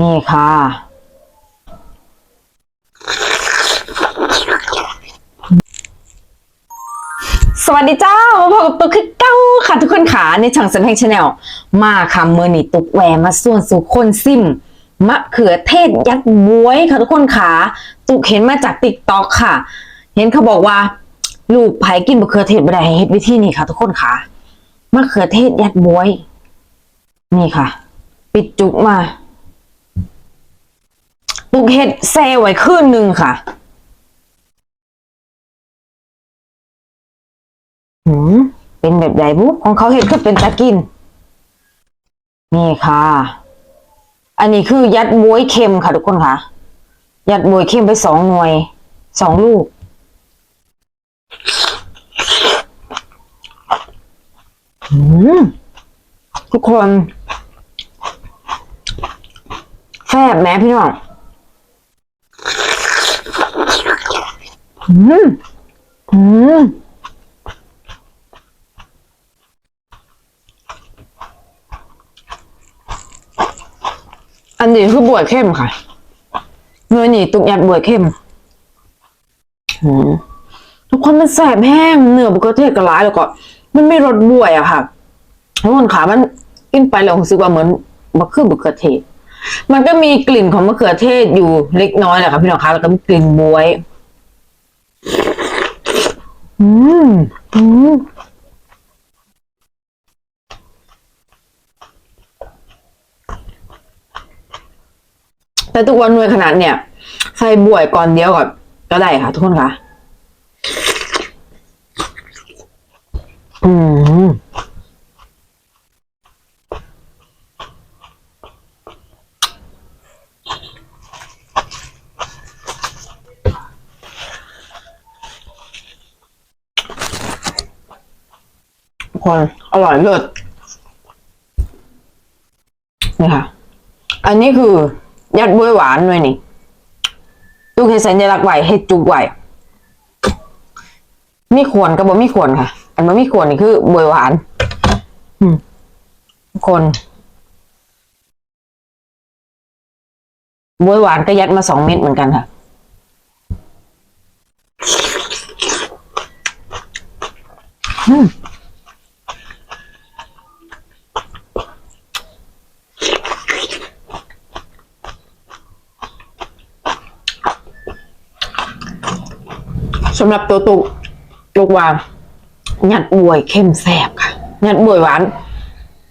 นี่ค่ะ สวัสดีเจ้ามาพบกับตุ๊กคือเก้าค่ะทุกคนขาในช่องสันแห่งชาแนลมาค่ะเมื่อนี่ตุ๊กแหวมาส่วนสู่คนซิมมะเขือเทศยัดบวยค่ะทุกคนขาตุ๊กเห็นมาจากติ๊กต็อกค่ะ เห็นเขาบอกว่า ลูกไผ่กินมะเขือเทศไม่ได้ให้เฮ็ดวิธีนี้ค่ะทุกคนขามะเขือเทศยัดบวย นี่ค่ะ ปิดจุกมา ปลูกเห็ดแซ่ไว้คืนหนึ่งค่ะหืมเป็นแบบใหญ่บุ๊ของเขาเห็ดก็เป็นตะกิน นี่ค่ะ อันนี้คือยัดบวยเค็มค่ะทุกคนค่ะ ยัดบวยเค็มไปสองหน่วยสองลูกหืมทุกคนแซ่บแม้พี่น้อง อืมอืมอันนี้คือบวยเข้มค่ะเนื้อหนีตุกยัดบวยเข้มอืมทุกคนมันแสบแห้งเนื้อบุกเทศกระร้ายแล้วก็ มันไม่รสบวยอะค่ะทุกคนขามันกินไปแล้วรู้สึกว่าเหมือนมะเขือมะเขือเทศมันก็มีกลิ่นของมะเขือเทศอยู่เล็กน้อยแหละค่ะพี่น้องคะแล้วก็มีกลิ่นบวย อืมอืมแต่ทุกวันหน่วยขนาดเนี่ยใส่บวยก่อนเดียวก่อนก็ได้ค่ะทุกคนค่ะ อืม คนอร่อยเลิศนี่ค่ะ อันนี้คือ ยัดบวยหวานด้วยนี่ลูกเห็นสัญลักษณ์ไว้ให้จุกไว้มีขวนกับบ่มีขวนค่ะ อันบ่มีขวนนี่คือบวยหวาน อืมทุกคนบวยหวานก็ยัดมาสองเม็ดเหมือนกันค่ะอืม สำหรับตัวตุกลูกว่าหยัดบวยเข้มแสบค่ะหยัดบวยหวาน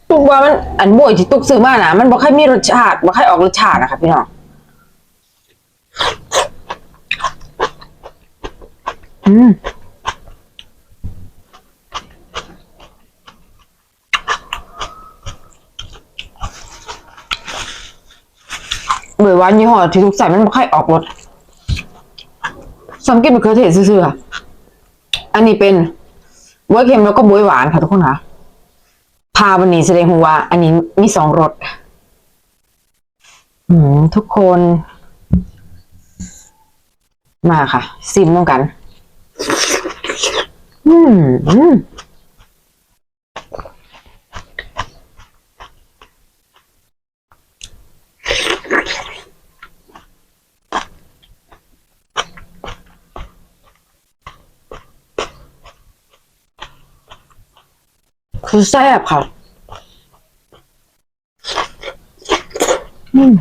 ตุกว่ามันอันบวยที่ตุกซื้อมานะมันบ่ค่อยมีรสชาติบ่ค่อยออกรสชาตินะคะพี่น้องอืมบวยหวานยี่ห้อที่ทุกใส่มันบ่ค่อยออกรส สังเกตมะเขือเทศซื่อๆค่ะอันนี้เป็นบวยเค็มแล้วก็บวยหวานค่ะทุกคนค่ะ พาบันนี้แสดงว่า อันนี้มีสองรสทุกคน มาค่ะ ซิมต้องกัน อืม คือแซ่บค่ะ อืม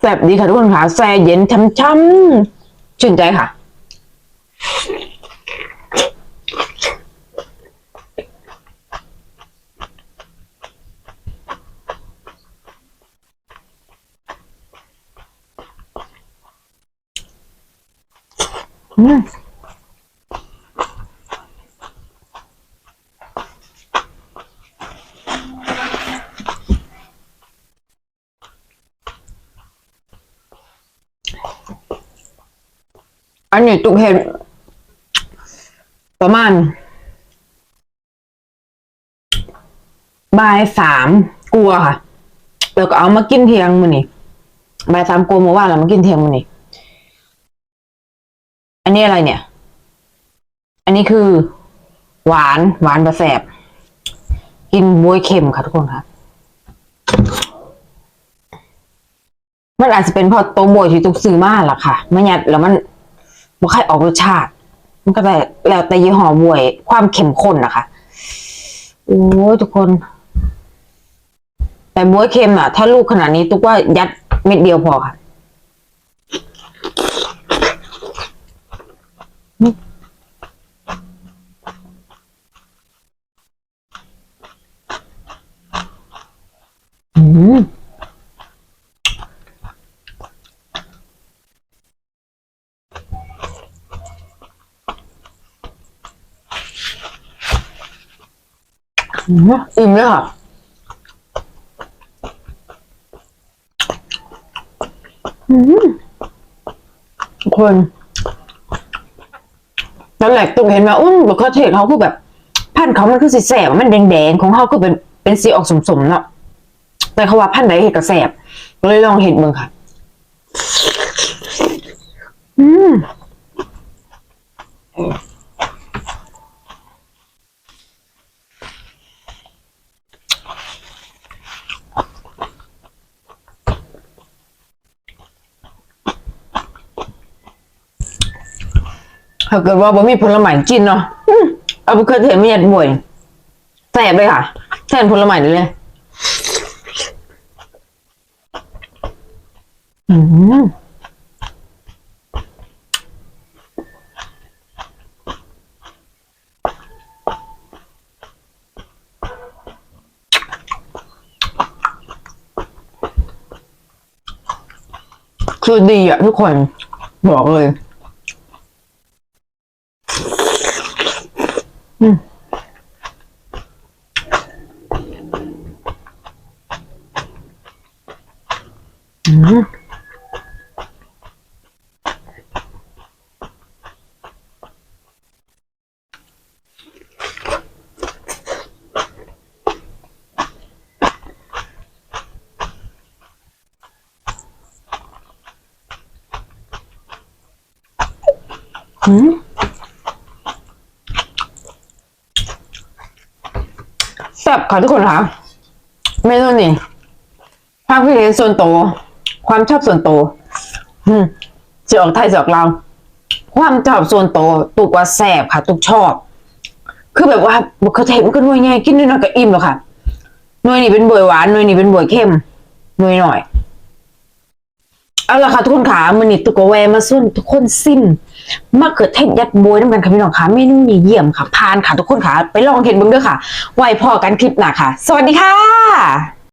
แซ่บดีค่ะทุกคนค่ะแซ่เย็นช่ำๆชื่นใจค่ะ อันนี้ตุกเห็นประมาณบ่ายสามกลัวค่ะ แล้วก็เอามากินเทียงมือนี้บ่ายสามกลัวเมื่อวานแล้วมากินเทียงมือนี้ นนี้อะไรเนี่ย อันนี้คือ หวานหวานบะแสบ กินบวยเค็มค่ะทุกคนค่ะมันอาจจะเป็นเพราะตัวบวยที่ตุกซื้อมาล่ะค่ะไม่ยัดแล้วมันบ่ค่อยออกรสชาติ มันก็แต่แล้วแต่ยี่ห้อบวย ความเข้มข้นนะคะโอ้ยทุกคน แต่บวยเค็มอะ ถ้าลูกขนาดนี้ตุกว่ายัดเม็ดเดียวพอค่ะ อืม อืมอิ่มเลยค่ะอืมคนนั่นแหละตุกเห็นว่าอุ้นบะเขือเทศเขาคือแบบพันเขามันคือสีแสบมันแดงๆของเขาคือเป็นเป็นสีออกสมๆเนาะแต่เขาว่าพันไหนเห็ดกระแสบก็เลยลองเห็ดเมืองค่ะ อืม ถ้าเกิดว่าบ่มีผลไม้กินเนาะเอาไปเคยเทศไม่ยัดบ่วยแสบเลยค่ะแทนผลไม่เลยอืมคือดีอะทุกคน บอกเลย อืมอืม อืมแซ่บค่ะทุกคนค่ะเมนูนี้ภาคพิเศษส่วนตัวความชอบส่วนตัวจะออกไทยจะออกเราความชอบส่วนตัวตุกว่าแซ่บค่ะ ตุกชอบ คือแบบว่าบุคเทศมันก็หน่วยไงกินด้วยน้อยก็อิ่มแล้วค่ะหน่วยนี้เป็นบวยหวานหน่วยนี้เป็นบวยเข้มหน่วยหน่อยเอาละค่ะทุกคนขามันนี่ตุกแวมาส่วนทุกคนสิ้น มะเขือเทศยัดบวยน้ำกันค่ะพี่น้องค่ะเมนูนี้เยี่ยมค่ะพานค่ะทุกคนค่ะ ไปลองเห็นบ้างด้วยค่ะ ไว้พอกันคลิปหน้าค่ะ สวัสดีค่ะ